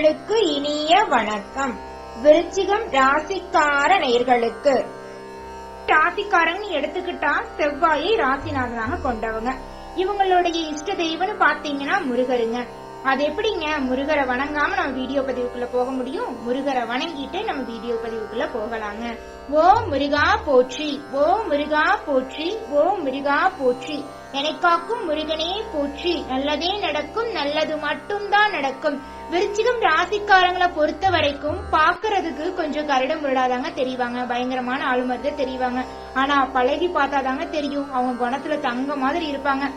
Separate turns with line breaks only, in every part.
நேயர்களுக்கு இனிய வணக்கம். விருச்சிகம் ராசிக்கார நேயர்களுக்கு ராசிக்காரன் எடுத்துக்கிட்டா செவ்வாயை ராசிநாதனாக கொண்டவங்க. இவங்களுடைய இஷ்ட தெய்வம்னு பாத்தீங்கன்னா முருகருங்க. அது எப்படிங்க? முருகரை வணங்காம நம்ம வீடியோ பதிவுக்குள்ள போக முடியும்? முருகரை வணங்கிட்டு நம்ம வீடியோ பதிவுக்குள்ள போகலாங்க. ஓ முருகா போற்றி ஓ முருகா போற்றி ஓ முருகா போற்றி. நினைக்காக்கும் முருகனே போற்றி. நல்லதே நடக்கும் நல்லது மட்டும்தான் நடக்கும். விருச்சிகம் ராசிக்காரங்களை பொறுத்த வரைக்கும் பாக்குறதுக்கு கொஞ்சம் கரடம் முரடாதாங்க தெரிவாங்க. பயங்கரமான ஆளு தெரிவாங்க. ஆனா பழகி பார்த்தாதாங்க தெரியும். அவங்க குணத்துல தங்க மாதிரி இருப்பாங்க.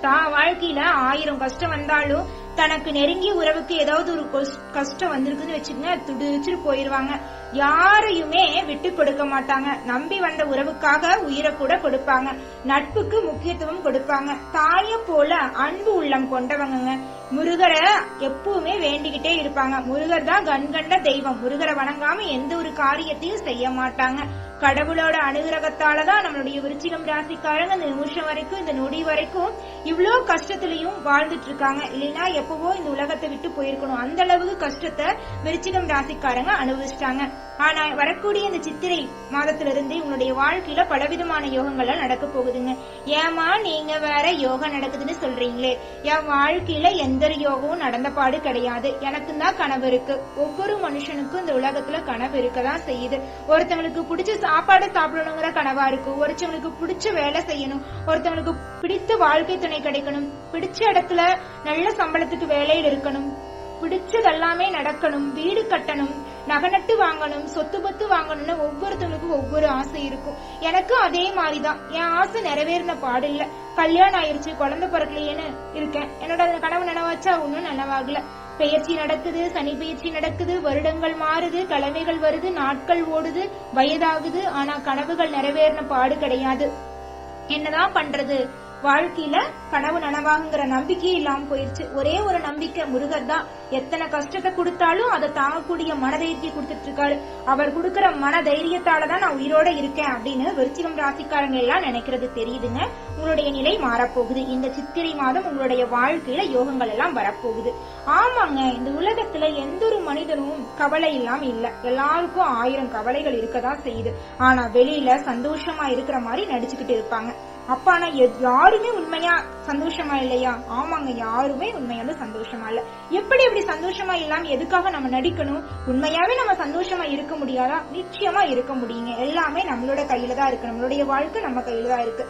தான் வாழ்க்கையில ஆயிரம் கஷ்டம் வந்தாலும் தனக்கு நெருங்கிய உறவுக்கு ஏதாவது ஒரு கஷ்டம் வந்திருக்குன்னு வச்சுக்கோங்க துடிச்சுட்டு போயிருவாங்க. யாரையுமே விட்டு கொடுக்க மாட்டாங்க. நம்பி வந்த உறவுக்காக உயிரை கூட கொடுப்பாங்க. நட்புக்கு முக்கியத்துவம் கொடுப்பாங்க. தாய போல அன்பு உள்ளம் கொண்டவங்கங்க. முருகரை எப்பவுமே வேண்டிக்கிட்டே இருப்பாங்க. முருகர் தான் கண்கண்ட தெய்வம். முருகரை வணங்காம எந்த ஒரு காரியத்தையும் செய்ய மாட்டாங்க. கடவுளோட அனுகிரகத்தால தான் நம்மளுடைய விருச்சிகம் ராசிக்காரங்க இந்த நிமிஷம் வரைக்கும் இந்த நொடி வரைக்கும் இவ்வளோ கஷ்டத்திலையும் வாழ்ந்துட்டு இருக்காங்க இல்லைன்னா எப்பவோ இந்த உலகத்தை விட்டு போயிருக்கணும். அந்த அளவுக்கு கஷ்டத்தை விருச்சிகம் ராசிக்காரங்க அனுபவிச்சிட்டாங்க. ஆனால் வரக்கூடிய இந்த சித்திரை மாதத்திலிருந்து உங்களுடைய வாழ்க்கையில பலவிதமான யோகங்கள்லாம் நடக்க போகுதுங்க. ஏமா நீங்க வேற யோகம் நடக்குதுன்னு சொல்றீங்களே. என் வாழ்க்கையில எந்த ஒரு யோகமும் நடந்த பாடு கிடையாது. எனக்கு தான் கனவு இருக்கு. ஒவ்வொரு மனுஷனுக்கும் இந்த உலகத்துல கனவு இருக்கதான் செய்யுது. ஒருத்தவங்களுக்கு பிடிச்ச சாப்பாடு சாப்பிடணுங்கிற கனவா இருக்கு. ஒருத்தவங்களுக்கு பிடிச்ச வேலை செய்யணும். ஒருத்தவங்களுக்கு பிடித்த வாழ்க்கை துணை கிடைக்கணும். பிடிச்ச இடத்துல நல்ல சம்பளத்துக்கு வேலையில் இருக்கணும். பிடிச்சதெல்லாமே நடக்கணும் வீடு கட்டணும் நகநட்டு வாங்கணும் சொத்து பத்து வாங்கணும்னு ஒவ்வொருத்தவங்களுக்கும் ஒவ்வொரு ஆசை இருக்கும். எனக்கும் அதே மாதிரிதான். என் ஆசை நிறைவேறின பாடில்ல. கல்யாணம் ஆயிருச்சு குழந்தை பிறக்கலையேன்னு இருக்கேன். என்னோட கனவு நினைவாச்சா? ஒன்னும் நனவாகல. பெயர்ச்சி நடக்குது சனி பெயர்ச்சி நடக்குது வருடங்கள் மாறுது கிழமைகள் வருது நாட்கள் ஓடுது வயதாகுது ஆனா கனவுகள் நிறைவேறின பாடு கிடையாது. என்னதான் பண்றது? வாழ்க்கையில கனவு நனவாகுங்கிற நம்பிக்கையே இல்லாம போயிருச்சு. ஒரே ஒரு நம்பிக்கை முருகர் தான். எத்தனை கஷ்டத்தை கொடுத்தாலும் அதை தாங்கக்கூடிய மனதைரியத்தை கொடுத்துட்டு இருக்காரு அவர் கொடுக்கிற மன தைரியத்தாலதான் நான் உயிரோட இருக்கேன் அப்படின்னு விருச்சிகம் ராசிக்காரங்க எல்லாம் நினைக்கிறது தெரியுதுங்க. உங்களுடைய நிலை மாறப்போகுது. இந்த சித்திரை மாதம் உங்களுடைய வாழ்க்கையில யோகங்கள் எல்லாம் வரப்போகுது. ஆமாங்க இந்த உலகத்துல எந்த ஒரு மனிதனும் கவலை இல்லாம இல்ல. எல்லாருக்கும் ஆயிரம் கவலைகள் இருக்கதான் செய்யுது. ஆனா வெளியில சந்தோஷமா இருக்கிற மாதிரி நடிச்சுக்கிட்டு இருப்பாங்க. அப்ப ஆனா யாருமே உண்மையா சந்தோஷமா இல்லையா? ஆமாங்க யாருமே உண்மையான சந்தோஷமா இல்ல. எப்படி எப்படி சந்தோஷமா இல்லாம எதுக்காக நம்ம நடிக்கணும்? உண்மையாவே நம்ம சந்தோஷமா இருக்க முடியாதா? நிச்சயமா இருக்க முடியுங்க. எல்லாமே நம்மளோட கையில தான் இருக்கு. நம்மளுடைய வாழ்க்கை நம்ம கையில தான் இருக்கு.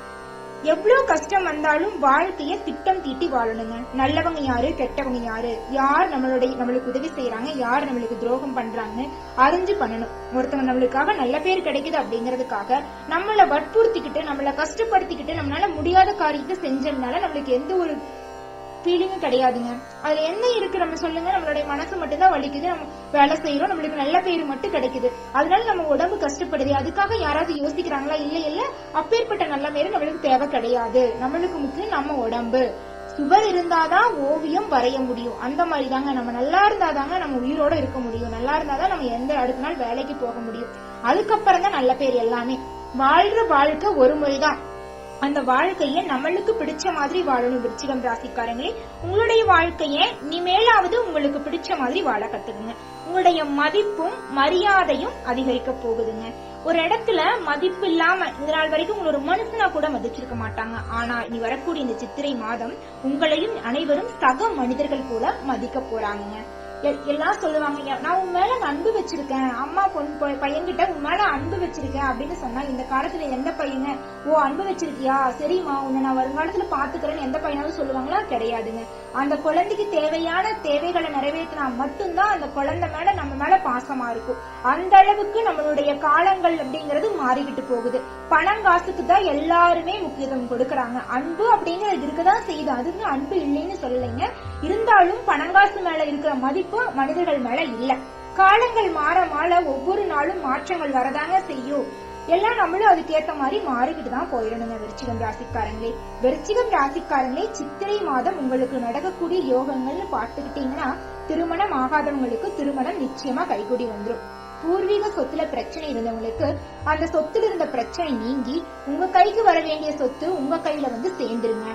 எவ்வளவு கஷ்டம் வந்தாலும் வாழ்க்கைய திட்டம் தீட்டி வாழணுங்க. நல்லவங்க யாரு கெட்டவங்க யாரு? யார் நம்மளுடைய நம்மளுக்கு உதவி செய்யறாங்க யார் நம்மளுக்கு துரோகம் பண்றாங்க? அறிஞ்சு பண்ணணும். ஒருத்தவங்க நம்மளுக்காக நல்ல பேர் கிடைக்குது அப்படிங்கறதுக்காக நம்மள வற்புறுத்திக்கிட்டு நம்மள கஷ்டப்படுத்திக்கிட்டு நம்மளால முடியாத காரியத்தை செஞ்சதுனால நம்மளுக்கு எந்த ஒரு ஃபீலிங்கும் கிடையாதுங்க. அதுல என்ன இருக்கு நம்ம சொல்லுங்க நம்மளுடைய மனசு மட்டும்தான் வலிக்குது. நம்ம வேலை செய்யறோம் நம்மளுக்கு நல்ல பேர் மட்டும் கிடைக்குது. அதனால நம்ம உடம்பு கஷ்டப்படுது. அதுக்காக யாராவது யோசிக்கிறாங்களா? இல்ல இல்ல. அப்பேற்பட்ட நல்ல பேரு நம்மளுக்கு தேவை கிடையாது. நம்மளுக்கு முக்கியம் நம்ம உடம்பு. சுவர் இருந்தாதான் ஓவியம் வரைய முடியும். அந்த மாதிரி தாங்க நம்ம நல்லா இருந்தாதாங்க நம்ம உயிரோட இருக்க முடியும். நல்லா இருந்தாதான் நம்ம எந்த அடுத்த நாள் வேலைக்கு போக முடியும். அதுக்கப்புறம் தான் நல்ல பேர் எல்லாமே. வாழ்ற வாழ்க்கை ஒரு முறைதான். அந்த வாழ்க்கையை நம்மளுக்கு பிடிச்ச மாதிரி வாழணும் விருச்சிகம் ராசிக்காரங்களே. உங்களுடைய வாழ்க்கைய இனிமேலாவது உங்களுக்கு பிடிச்ச மாதிரி வாழ கத்துக்குங்க. உங்களுடைய மதிப்பும் மரியாதையும் அதிகரிக்க போகுதுங்க. ஒரு இடத்துல மதிப்பு இல்லாம இந்த நாள் வரைக்கும் உங்களை ஒரு மனுஷனா கூட மதிச்சிருக்க மாட்டாங்க. ஆனா இனி வரக்கூடிய இந்த சித்திரை மாதம் உங்களையும் அனைவரும் சக மனிதர்கள் போல மதிக்க போறாங்க எல்லாம் சொல்லுவாங்க நான் உன் மேல அன்பு வச்சிருக்கேன். அம்மா பொன் பையன்கிட்ட உன் மேல அன்பு வச்சிருக்கேன் அப்படின்னு சொன்னா இந்த காலத்துல எந்த பையங்க ஓ அன்பு வச்சிருக்கியா? சரிம்மா உன்னை நான் வருங்காலத்துல பாத்துக்கிறேன்னு எந்த பையனாவது சொல்லுவாங்களா? கிடையாதுங்க. அந்த குழந்தைக்கு தேவையான தேவைகளை நிறைவேற்றினா மட்டும்தான் அந்த குழந்தை மேல நம்ம மேல பாசமா இருக்கும். அந்த அளவுக்கு நம்மளுடைய காலங்கள் அப்படிங்கறது மாறிக்கிட்டு போகுது. பணம் காசுக்கு தான் எல்லாருமே முக்கியத்துவம் கொடுக்கறாங்க. அன்பு அப்படிங்கிறது இருக்கதான் செய்யுது. அதுக்கு அன்பு இல்லைன்னு சொல்லலைங்க. இருந்தாலும் பணங்காசு மேல இருக்கிற மதிப்பு மனிதர்கள் மேல இல்லை. காலங்கள் மாற மாற ஒவ்வொரு நாளும் மாற்றங்கள் வரதாங்க செய்யும். எல்லாம் நம்மளும் அதுக்கேத்த மாதிரி மாறிக்கிட்டு தான் போயிடணுங்க விருச்சிகம் ராசிக்காரங்களே. விருச்சிகம் ராசிக்காரங்களே சித்திரை மாதம் உங்களுக்கு நடக்கக்கூடிய யோகங்கள்னு பார்த்துக்கிட்டீங்கன்னா திருமணம் ஆகாதவங்களுக்கு திருமணம் நிச்சயமா கைகூடி வந்துரும். பூர்வீக சொத்துல பிரச்சனை இருந்தவங்களுக்கு அந்த சொத்துல இருந்த பிரச்சனை நீங்கி உங்க கைக்கு வர வேண்டிய சொத்து உங்க கையில வந்து சேர்ந்துருங்க.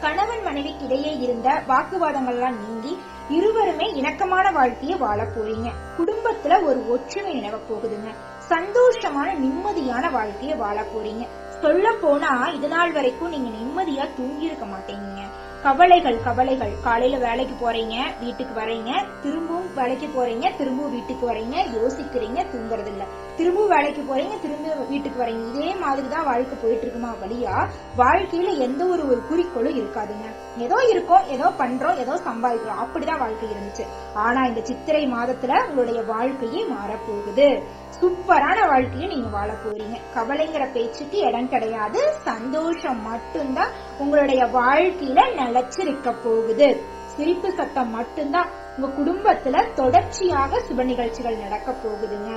கணவன் மனைவிக்கு இடையே இருந்த வாக்குவாதங்கள்லாம் நீங்கி இருவருமே இணக்கமான வாழ்க்கையை வாழ போறீங்க. குடும்பத்துல ஒரு ஒற்றுமை நிலவ போகுதுங்க. சந்தோஷமான நிம்மதியான வாழ்க்கையை வாழ போறீங்க. சொல்ல போனா இது நாள் வரைக்கும் நீங்க நிம்மதியா தூங்கி இருக்க கவலைகள் கவலைகள். காலையில வேலைக்கு போறீங்க வீட்டுக்கு வரீங்க திரும்பவும் வேலைக்கு போறீங்க திரும்பவும் வீட்டுக்கு வரீங்க யோசிக்கிறீங்க தூங்குறது இல்ல திரும்பவும் வேலைக்கு போறீங்க திரும்ப வீட்டுக்கு வரீங்க. இதே மாதிரி தான் வாழ்க்கை போயிட்டு இருக்குமா வழியா? வாழ்க்கையில எந்த ஒரு ஒரு குறிக்கோளும் இருக்காதுங்க. ஏதோ இருக்கோம் ஏதோ பண்றோம் ஏதோ சம்பாதிக்கிறோம். அப்படிதான் வாழ்க்கை இருந்துச்சு. ஆனா இந்த சித்திரை மாதத்துல உங்களுடைய வாழ்க்கையே மாறப்போகுது. சூப்பரான வாழ்க்கையை நீங்க வாழ போறீங்க. கவலைங்கிற பேச்சுக்கு இடம் கிடையாது. சந்தோஷம் மட்டும்தான் உங்களுடைய வாழ்க்கையில நிலைச்சிருக்க போகுது. சிரிப்பு சத்தம் மட்டும்தான் உங்க குடும்பத்துல தொடர்ச்சியாக சுப நிகழ்ச்சிகள் நடக்க போகுதுங்க.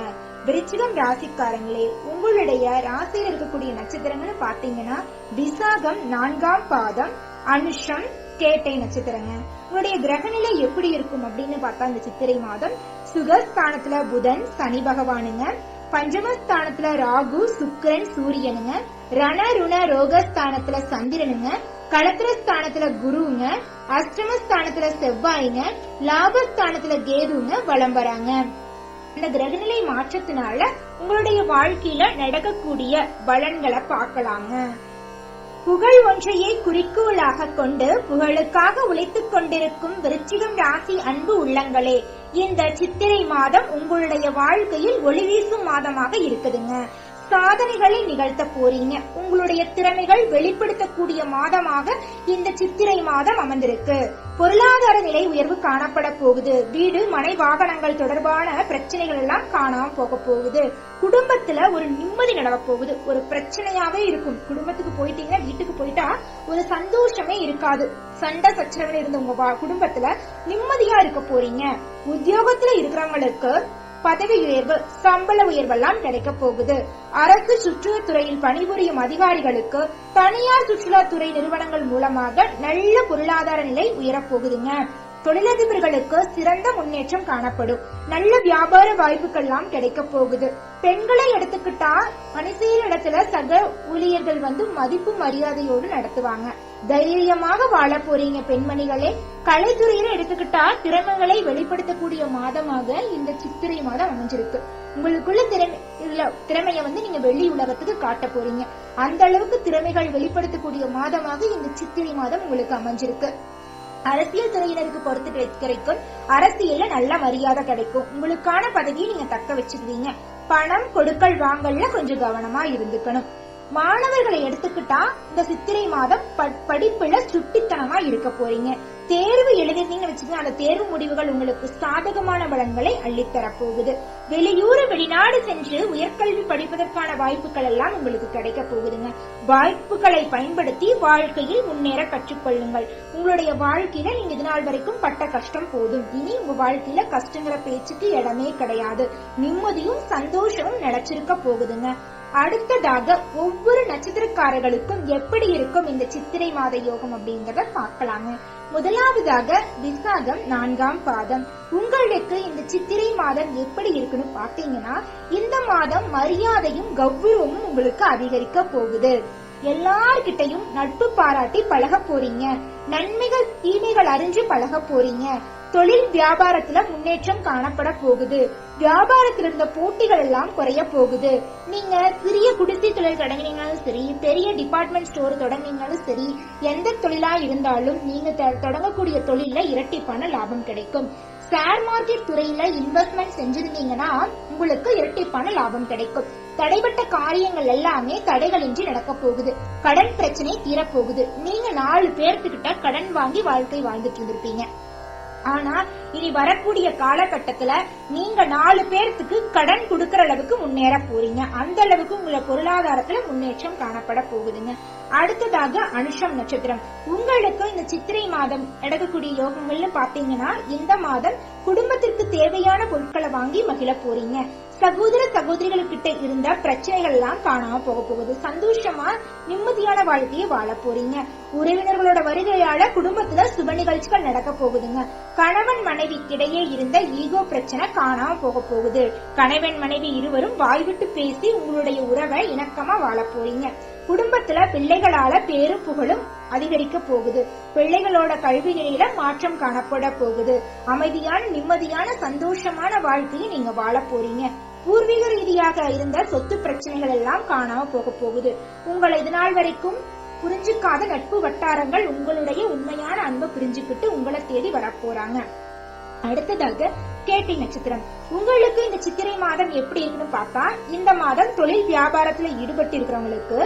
விருச்சிகம் ராசிக்காரங்களே உங்களுடைய ராசியில் இருக்கக்கூடிய நட்சத்திரங்கள்னு பாத்தீங்கன்னா விசாகம் நான்காம் பாதம் அனுஷம் கேட்டை நட்சத்திரங்க. உங்களுடைய கிரகநிலை எப்படி இருக்கும் அப்படின்னு பார்த்தா இந்த சித்திரை மாதம் சுகஸ்தானத்துல புதன் சனி பகவானுங்க. பஞ்சமஸ்தானத்துல ராகு சுக்கிரன் சூரியனுங்க. ரண ருண ரோகஸ்தானத்துல சந்திரனுங்க. களத்திரஸ்தானத்துல குருங்க அஷ்டமஸ்தானத்துல செவ்வாய்ங்க. லாபஸ்தானத்துல கேதுங்க வலம் வராங்க. இந்த கிரகநிலை மாற்றத்தினால உங்களுடைய வாழ்க்கையில நடக்கக்கூடிய பலன்களை பார்க்கலாங்க. புகழ் ஒன்றையே குறிக்கோளாக கொண்டு புகழுக்காக உழைத்துக் கொண்டிருக்கும் விருச்சிகம் ராசி அன்பு உள்ளங்களே இந்த சித்திரை மாதம் உங்களுடைய வாழ்க்கையில் ஒளி வீசும் மாதமாக இருக்குதுங்க. சாதனைகளை நிகழ்த்த போறீங்க. உங்களுடைய திறமைகள் வெளிப்படுத்தக்கூடிய மாதமாக இந்த சித்திரை மாதம் அமர்ந்திருக்கு. பொருளாதார நிலை உயர்வு காணப்பட போகுது. வீடு மனை வாகனங்கள் தொடர்பான பிரச்சனைகள் எல்லாம் காணாம போக போகுது. குடும்பத்துல ஒரு நிம்மதி நிலவ போகுது. ஒரு பிரச்சனையாவே இருக்கும். குடும்பத்துக்கு போயிட்டீங்கன்னா வீட்டுக்கு போயிட்டா ஒரு சந்தோஷமே இருக்காது. சண்டை சச்சரவுல இருந்த உங்க வா- குடும்பத்துல நிம்மதியா இருக்க போறீங்க. உத்தியோகத்துல இருக்கிறவங்களுக்கு பதவி உயர்வு சம்பள உயர்வெல்லாம் கிடைக்க போகுது. அரசு சுற்றுலாத்துறையில் பணிபுரியும் அதிகாரிகளுக்கு தனியார் சுற்றுலாத்துறை நிறுவனங்கள் மூலமாக நல்ல பொருளாதார நிலை உயரப் போகுதுங்க. தொழிலதிபர்களுக்கு சிறந்த முன்னேற்றம் காணப்படும். நல்ல வியாபார வாய்ப்புகள்லாம் கிடைக்க போகுது. பெண்களை எடுத்துக்கிட்டா பணி செய்யற இடத்துல சக ஊழியர்கள் வந்து மதிப்பு மரியாதையோடு நடத்துவாங்க. தைரியமாக வாழ போறீங்க பெண்மணிகளே. கலைத்துறையில எடுத்துக்கிட்டா திறமைகளை வெளிப்படுத்தக்கூடிய மாதமாக இந்த சித்திரை மாதம் அமைஞ்சிருக்கு. உங்களுக்குள்ள திறமை இல்ல திறமைய வந்து நீங்க வெளி உலகத்துக்கு காட்ட போறீங்க. அந்த அளவுக்கு திறமைகள் வெளிப்படுத்தக்கூடிய மாதமாக இந்த சித்திரை மாதம் உங்களுக்கு அமைஞ்சிருக்கு. அரசியல் துறையினருக்கு பொறுத்து கிடைக்கும். அரசியல்ல நல்ல மரியாதை கிடைக்கும். உங்களுக்கான பதவியை நீங்க தக்க வச்சுக்குவீங்க. பணம் கொடுக்கல் வாங்கல்ல கொஞ்சம் கவனமா இருந்துக்கணும். மாணவர்களை எடுத்துக்கிட்டா இந்த சித்திரை மாதம் படிப்புல சுட்டித்தனமா இருக்க போறீங்க. தேர்வு எழுதிருந்தீங்கன்னு வச்சுக்கோங்க அந்த தேர்வு முடிவுகள் உங்களுக்கு சாதகமான பலன்களை அள்ளித்தர போகுது வெளியூர் வெளிநாடு சென்று உயர்கல்வி படிப்பதற்கான வாய்ப்புகள் எல்லாம் உங்களுக்கு கிடைக்க போகுதுங்க. வாய்ப்புகளை பயன்படுத்தி வாழ்க்கையில் முன்னேற கற்றுக்கொள்ளுங்கள். உங்களுடைய வாழ்க்கையில நீங்க இது நாள் வரைக்கும் பட்ட கஷ்டம் போதும். இனி உங்க வாழ்க்கையில கஷ்டங்கிற பேச்சுக்கு இடமே கிடையாது. நிம்மதியும் சந்தோஷமும் நிலைச்சிருக்க போகுதுங்க. அடுத்ததாக ஒவ்வொரு நட்சத்திரக்காரர்களுக்கும் எப்படி இருக்கும் இந்த சித்திரை மாத யோகம் அப்படிங்கறத பார்க்கலாங்க. முதலாவதாக விசாகம் நான்காம் பாதம். உங்களுக்கு இந்த சித்திரை மாதம் எப்படி இருக்குன்னு பாத்தீங்கன்னா இந்த மாதம் மரியாதையும் கௌரவமும் உங்களுக்கு அதிகரிக்க போகுது. எல்லார்கிட்டையும் நட்பு பாராட்டி பழக போறீங்க. நன்மைகள் தீமைகள் அறிஞ்சு பழக போறீங்க. தொழில் வியாபாரத்துல முன்னேற்றம் காணப்பட போகுது. வியாபாரத்துல இருந்த போட்டிகள் எல்லாம் குறைய போகுது. நீங்க சிறிய குடிசை தொழில் தொடங்கினீங்கனாலும் சரி பெரிய டிபார்ட்மெண்ட் ஸ்டோர் தொடங்கினீங்கனாலும் சரி எந்த தொழிலா இருந்தாலும் நீங்க த- தொடங்கக்கூடிய தொழில இரட்டிப்பான லாபம் கிடைக்கும். ஷேர் மார்க்கெட் துறையில இன்வெஸ்ட்மெண்ட் செஞ்சிருந்தீங்கன்னா உங்களுக்கு இரட்டிப்பான லாபம் கிடைக்கும். தடைப்பட்ட காரியங்கள் எல்லாமே தடைகளின்றி நடக்க போகுது. கடன் பிரச்சனை தீரப்போகுது நீங்க நாலு பேர்த்துக்கிட்ட கடன் வாங்கி வாழ்க்கை வாழ்ந்துட்டு இருந்திருப்பீங்க. ஆனால் இனி வரக்கூடிய காலகட்டத்துல நீங்க நாலு பேர்த்துக்கு கடன் கொடுக்கற அளவுக்கு முன்னேற போறீங்க. அந்த அளவுக்கு உங்களை பொருளாதாரத்துல முன்னேற்றம் காணப்பட போகுதுங்க. அடுத்ததாக அனுஷம் நட்சத்திரம். உங்களுக்கு இந்த சித்திரை மாதம் நடக்கக்கூடிய யோகங்கள்னு பாத்தீங்கன்னா இந்த மாதம் குடும்பத்திற்கு தேவையான பொருட்களை வாங்கி மகிழ போறீங்க. சகோதர சகோதரிகளுக்கிட்ட இருந்த பிரச்சனைகள் எல்லாம் காணாம போக போகுது. சந்தோஷமா நிம்மதியான வாழ்க்கையை வாழ போறீங்க. உறவினர்களோட வருகையால குடும்பத்துல சுப நிகழ்ச்சிகள் நடக்க போகுதுங்க. கணவன் மனைவிக்கிடையே இருந்த ஈகோ பிரச்சனை காணாம போக போகுது. கணவன் மனைவி இருவரும் வாய்விட்டு பேசி உங்களுடைய உறவை இணக்கமா வாழ போறீங்க. குடும்பத்துல பிள்ளைகளால பேரும் புகழும் அதிகரிக்க போகுது. பிள்ளைகளோட கல்வி நிலையில மாற்றம் காணப்பட போகுது. அமைதியான நிம்மதியான சந்தோஷமான வாழ்க்கையை நீங்க வாழ போறீங்க. பூர்வீக ரீதியாக இருந்த சொத்து பிரச்சனைகள் எல்லாம் காணாம போக போகுது. உங்களை இது நாள் வரைக்கும் புரிஞ்சுக்காத நட்பு வட்டாரங்கள் உங்களுடைய உண்மையான அன்பை புரிஞ்சுக்கிட்டு உங்களை தேடி வரப்போறாங்க அடுத்ததாக கேட்டி நட்சத்திரம். உங்களுக்கு இந்த சித்திரை மாதம் எப்படி இருக்குன்னு பார்த்தா இந்த மாதம் தொழில் வியாபாரத்துல ஈடுபட்டு இருக்கிறவங்களுக்கு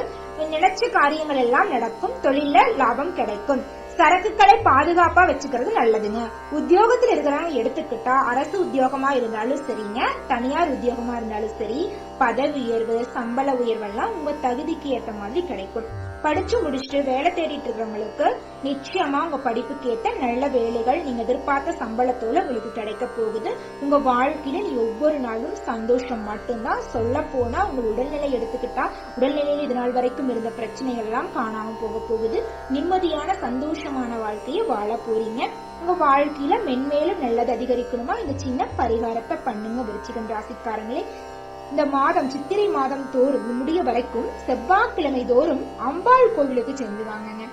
நினைச்ச காரியங்கள் எல்லாம் நடக்கும் தொழில்ல லாபம் கிடைக்கும். சரக்குகளை பாதுகாப்பா வச்சுக்கிறது நல்லதுங்க. உத்தியோகத்துல இருக்கிறவங்க எடுத்துக்கிட்டா அரசு உத்தியோகமா இருந்தாலும் சரிங்க தனியார் உத்தியோகமா இருந்தாலும் சரி பதவி உயர்வு சம்பள உயர்வு எல்லாம் உங்க தகுதிக்கு ஏத்த மாதிரி கிடைக்கும். படிச்சு முடிச்சுட்டு வேலை தேடிட்டு இருக்கிறவங்களுக்கு நிச்சயமா உங்க படிப்புக்கு ஏத்த நல்ல வேலைகள் நீங்க எதிர்பார்த்த சம்பளத்தோட உங்களுக்கு கிடைக்க போகுது. உங்க வாழ்க்கையில நீ ஒவ்வொரு நாளும் சந்தோஷம் மட்டும்தான் சொல்ல போனா உங்க உடல்நிலை எடுத்துக்கிட்டா உடல்நிலையில இது நாள் வரைக்கும் இருந்த பிரச்சனைகள் எல்லாம் காணாம போக போகுது. நிம்மதியான சந்தோஷமான வாழ்க்கையை வாழ போறீங்க. உங்க வாழ்க்கையில மென்மேலும் நல்லது அதிகரிக்கணுமா? இந்த சின்ன பரிகாரத்தை பண்ணுங்க விருச்சிகம் ராசிக்காரங்களே. இந்த மாதம் சித்திரை மாதம் தோறும் முடிய வரைக்கும் செவ்வாய்க்கிழமை தோறும் அம்பாள் கோவிலுக்கு சென்று வாங்கங்க.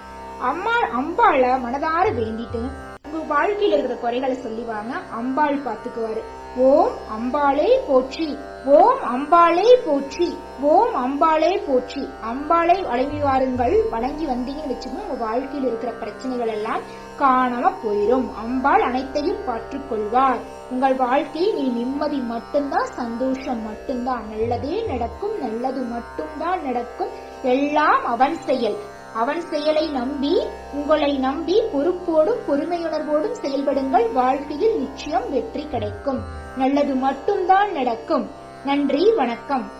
அம்மா அம்பாளை மனதார வேண்டிட்டு உங்க வாழ்க்கையில இருக்கிற குறைகளை சொல்லி வாங்க அம்பாள் பாத்துக்குவாரு ஓம் அம்பாளே போற்றி. ஓம் அம்பாளே போற்றி. ஓம் அம்பாளே போற்றி. அம்பாளை வழங்கி வாருங்கள். வழங்கி வந்தீங்கன்னு வச்சுக்கோங்க உங்க வாழ்க்கையில் இருக்கிற பிரச்சனைகள் எல்லாம் காணாம போயிடும் அம்பாள் அனைத்தையும் பார்த்துக் கொள்வார். உங்கள் வாழ்க்கையில் நீ நிம்மதி மட்டும்தான் சந்தோஷம் மட்டும்தான். நல்லதே நடக்கும் நல்லது மட்டும்தான் நடக்கும். எல்லாம் அவன் செயல். அவன் செயலை நம்பி உங்களை நம்பி பொறுப்போடும் பொறுமையுணர்வோடும் செயல்படுங்கள். வாழ்க்கையில் நிச்சயம் வெற்றி கிடைக்கும். நல்லது மட்டும்தான் நடக்கும். நன்றி வணக்கம்.